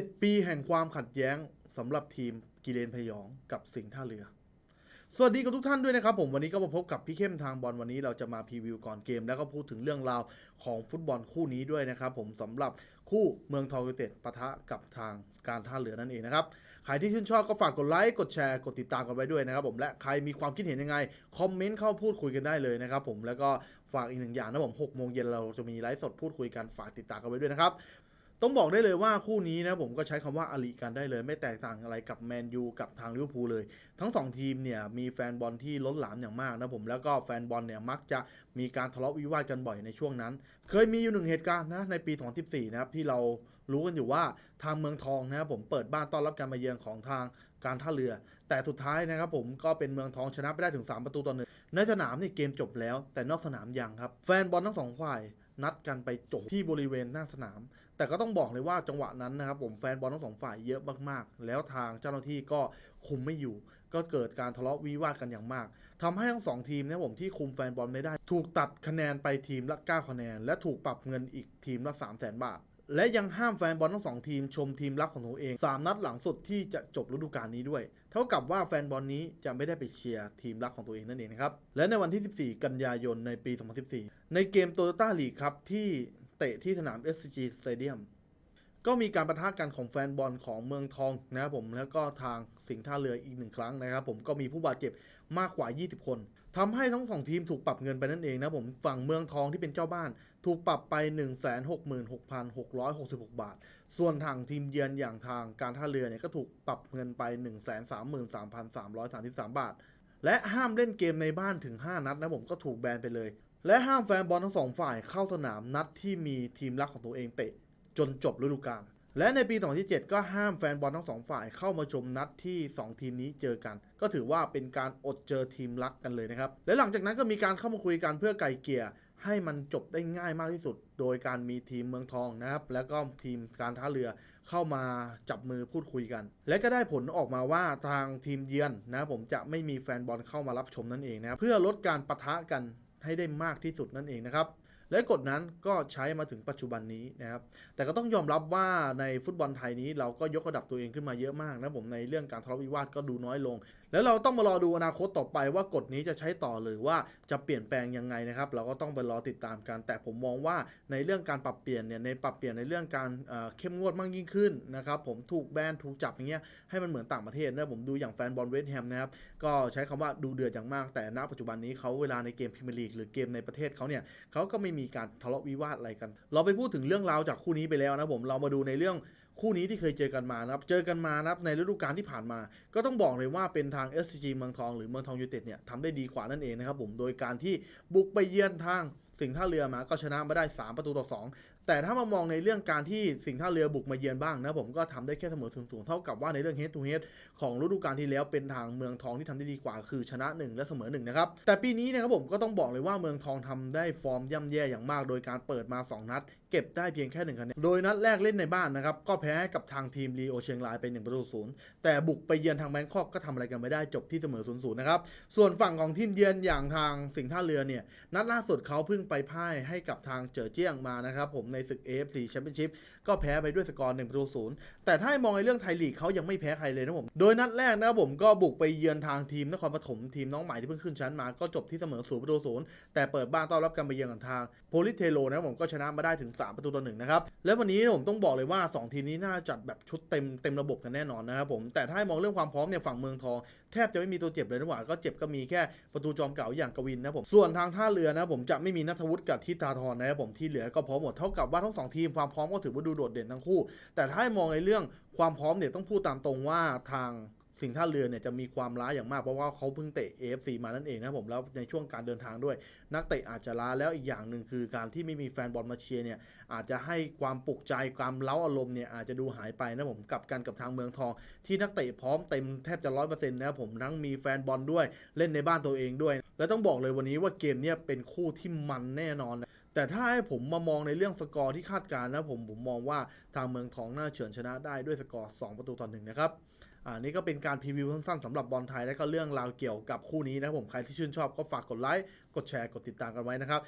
7 ปีแห่งความขัดแย้งสำหรับทีมกิเลนพยองกับสิงห์ท่าเรือ สวัสดีกับทุกท่านด้วยนะครับผมวันนี้ก็มาพบกับพี่เข้มทางบอลวันนี้เราจะมาพรีวิวก่อนเกม แล้วก็พูดถึงเรื่องราวของฟุตบอลคู่นี้ด้วยนะครับผมสำหรับคู่เมืองทองยูไนเต็ดปะทะกับทางการท่าเรือนั่นเองนะครับใครที่ชื่นชอบก็ฝากกดไลค์กดแชร์กดติดตามกันไว้ด้วยนะครับผมและใครมีความคิดเห็นยังไงคอมเมนต์เข้าพูดคุยกันได้เลยนะครับผมแล้วก็ฝากอีกหนึ่งอย่างนะผม6โมงเย็นเราจะมีไลฟ์สดพูดคุยกันฝากติดตามกันไว้ด้วยนะครับ ต้องบอกได้เลยว่าคู่นี้นะผมก็ใช้คำว่าอลิกันได้เลย ไม่แตกต่างอะไรกับแมนยูกับทางลิเวอร์พูลเลย ทั้งสองทีมเนี่ยมีแฟนบอลที่ล้นหลามอย่างมากนะผมแล้วก็แฟนบอลเนี่ยมักจะมีการทะเลาะวิวาทกันบ่อยในช่วงนั้น เคยมีอยู่หนึ่งเหตุการณ์นะในปี 2014 นะครับที่เรารู้กันอยู่ว่าทางเมืองทองนะครับผมเปิดบ้านต้อนรับการมาเยือนของทางการท่าเรือ แต่สุดท้ายนะครับผมก็เป็นเมืองทองชนะไปได้ถึง 3 ประตูต่อหนึ่งในสนามนี่เกมจบแล้ว แต่นอกสนามยังครับแฟนบอลทั้งสองฝ่ายนัดกันไปจบที่บริเวณหน้าสนาม แต่ก็ต้องบอกเลยว่าจังหวะนั้นนะครับผมแฟนบอลทั้งสองฝ่ายเยอะมากๆ แล้วทางเจ้าหน้าที่ก็คุมไม่อยู่ ก็เกิดการทะเลาะวิวาทกันอย่างมากทำให้ทั้งสองทีมนะผมที่คุมแฟนบอลไม่ได้ ถูกตัดคะแนนไปทีมละ 9 คะแนน และถูกปรับเงินอีกทีมละ 3 0 0 0 0 0บาทและยังห้ามแฟนบอลทั้งสองทีมชมทีมรักของตัวเอง 3 นัดหลังสุดที่จะจบฤดูกาลนี้ด้วย เท่ากับว่าแฟนบอลนี้จะไม่ได้ไปเชียร์ทีมรักของตัวเองนั่นเองนะครับ และในวันที่ 14 กันยายนในปี 2014 ในเกมโตโยต้าลีกครับที่ เตะที่สนาม SCG Stadium ก็มีการประทะกันของแฟนบอลของเมืองทองนะครับผมแล้วก็ทางสิงห์ท่าเรืออีกหนึ่งครั้งนะครับผมก็มีผู้บาดเจ็บมากกว่า 20 คนทำให้ทั้งสองทีมถูกปรับเงินไปนั่นเองนะผมฝั่งเมืองทองที่เป็นเจ้าบ้าน ถูกปรับไป 166,666 บาท ส่วนทางทีมเยือนอย่างทางการท่าเรือเนี่ยก็ถูกปรับเงินไป 133,333 บาท และห้ามเล่นเกมในบ้านถึง 5 นัดนะผมก็ถูกแบนไปเลย และห้ามแฟนบอลทั้งสองฝ่ายเข้าสนามนัดที่มีทีมรักของตัวเองเตะ จนจบฤดูกาลและในปี 2007 ก็ห้ามแฟนบอลทั้งสองฝ่ายเข้ามาชมนัดที่ 2 ทีมนี้เจอกัน ก็ถือว่าเป็นการอดเจอทีมรักกันเลยนะครับ และหลังจากนั้นก็มีการเข้ามาคุยกันเพื่อไกลเกลี่ยให้มันจบได้ง่ายมากที่สุด โดยการมีทีมเมืองทองนะครับ แล้วก็ทีมการท่าเรือเข้ามาจับมือพูดคุยกัน และก็ได้ผลออกมาว่าทางทีมเยือนนะผมจะไม่มีแฟนบอลเข้ามารับชมนั่นเองนะเพื่อลดการปะทะกัน ให้ได้มากที่สุดนั่นเองนะครับและกฎนั้นก็ใช้มาถึงปัจจุบันนี้นะครับ แต่ก็ต้องยอมรับว่าในฟุตบอลไทยนี้เราก็ยกระดับตัวเองขึ้นมาเยอะมากนะผมในเรื่องการทะเลาะวิวาทก็ดูน้อยลง แล้วเราต้องมารอดูอนาคตต่อไปว่ากฎนี้จะใช้ต่อหรือว่าจะเปลี่ยนแปลงยังไงนะครับ เราก็ต้องไปรอติดตามกัน แต่ผมมองว่าในเรื่องการปรับเปลี่ยนเนี่ยในปรับเปลี่ยนในเรื่องการเเข้มงวดมากยิ่งขึ้นนะครับผมถูกแบนถูกจับอย่างเงี้ยให้มันเหมือนต่างประเทศนะผมดูอย่างแฟนบอลเวสต์แฮมนะครับก็ใช้คำว่าดูเดือดอย่างมาก แต่ณปัจจุบันนี้เขาเวลาในเกมพรีเมียร์ลีกหรือเกมในประเทศเขาเนี่ยเขาก็ไม่มีการทะเลาะวิวาทอะไรกัน เราไปพูดถึงเรื่องราวจากคู่นี้ไปแล้วนะผมเรามาดูในเรื่อง คู่นี้ที่เคยเจอกันมานะครับ เจอกันมานะครับในฤดูกาลที่ผ่านมา ก็ต้องบอกเลยว่าเป็นทาง SCG เมืองทองหรือเมืองทองยูไนเต็ดเนี่ยทำได้ดีกว่านั่นเองนะครับผม โดยการที่บุกไปเยือนทางสิงห์ท่าเรือมาก็ชนะมาได้ 3 ประตูต่อ 2 แต่ถ้ามามองในเรื่องการที่สิงห์ท่าเรือบุกมาเยือนบ้างนะผมก็ทำได้แค่เสมอศูนย์ศูนย์เท่ากับว่าในเรื่อง head to head ของฤดูกาลที่แล้วเป็นทางเมืองทองที่ทำได้ดีกว่าคือชนะ 1 และเสมอ1นะครับแต่ปีนี้นะครับผมก็ต้องบอกเลยว่าเมืองทองทำได้ฟอร์มย่ำแย่อย่างมาก โดยการเปิดมา 2 นัด เก็บได้เพียงแค่หนึ่งคะแนนโดยนัดแรกเล่นในบ้านนะครับก็แพ้ให้กับทางทีมรีโอเชียงรายไป1ประตูศูนย์แต่บุกไปเยือนทางแบงคอกก็ทำอะไรกันไม่ได้จบที่เสมอ0ูนย์นะครับส่วนฝั่งของทีมเยือนอย่างทางสิงห์ท่าเรือเนี่ยนัดล่าสุดเขาเพิ่งไปพ่ายให้กับทางเจ๋อเจี้ยงมานะครับผมในศึก AFC Championship ก็แพ้ไปด้วยสกอร์1ประตูศูนย์แต่ถ้ามองในเรื่องไทยลีกเขายังไม่แพ้ใครเลยนะผม โดยนัดแรกนะครับผมก็บุกไปเยือนทางทีมนครปฐมทีมน้องใหม่ที่เพิ่งขึ้นชั้นมาก็จบที่เสมอศูนย์ประตูศูนย์แต่เปิดบ้านต้อนรับการไปเยือนของทางโพลิเทโลนะครับผมก็ชนะมาได้ถึง 3 ประตูต่อหนึ่งนะครับและวันนี้ผมต้องบอกเลยว่า 2 ทีมนี้น่าจัดแบบชุดเต็มเต็มระบบกันแน่นอนนะครับผมแต่ถ้ามองเรื่องความพร้อมเนี่ยฝั่งเมืองทอง แทบจะไม่มีตัวเจ็บเลยนะหว่าก็เจ็บก็มีแค่ประตูจอมเก่าอย่างกวินนะผมส่วนทางท่าเรือนะผมจะไม่มีนัทวุฒิกับทิตาธรนะครับผมที่เหลือก็พร้อมหมดเท่ากับว่าทั้งสองทีมความพร้อมก็ถือว่าดูโดดเด่นทั้งคู่ แต่ถ้าให้มองในเรื่องความพร้อมเนี่ยต้องพูดตามตรงว่าทาง สิงท่าเรือเนี่ยจะมีความล้าอย่างมากเพราะว่าเขาเพิ่งเตะ AFC มานั่นเองนะผมแล้วในช่วงการเดินทางด้วย นักเตะอาจจะล้าแล้วอีกอย่างหนึ่งคือการที่ไม่มีแฟนบอลมาเชียร์เนี่ยอาจจะให้ความปลุกใจความเล้าอารมณ์เนี่ยอาจจะดูหายไปนะผมกับกันกับทางเมืองทอง ที่นักเตะพร้อมเต็มแทบจะร้อยเปอร์เซ็นต์นะผมทั้งมีแฟนบอลด้วยเล่นในบ้านตัวเองด้วย และต้องบอกเลยวันนี้ว่าเกมเนี่ยเป็นคู่ที่มันแน่นอนนะ แต่ถ้าให้ผมมามองในเรื่องสกอร์ที่คาดการณ์นะผมผมมองว่าทางเมืองทองน่าเฉือนชนะได้ด้วยสกอร์ 2 ประตูต่อหนึ่งนะครับอ่านี่ก็เป็นการพรีวิวสั้นๆสำหรับบอลไทยและก็เรื่องราวเกี่ยวกับคู่นี้นะผมใครที่ชื่นชอบก็ฝากกดไลค์กดแชร์กดติดตามกันไว้นะครับ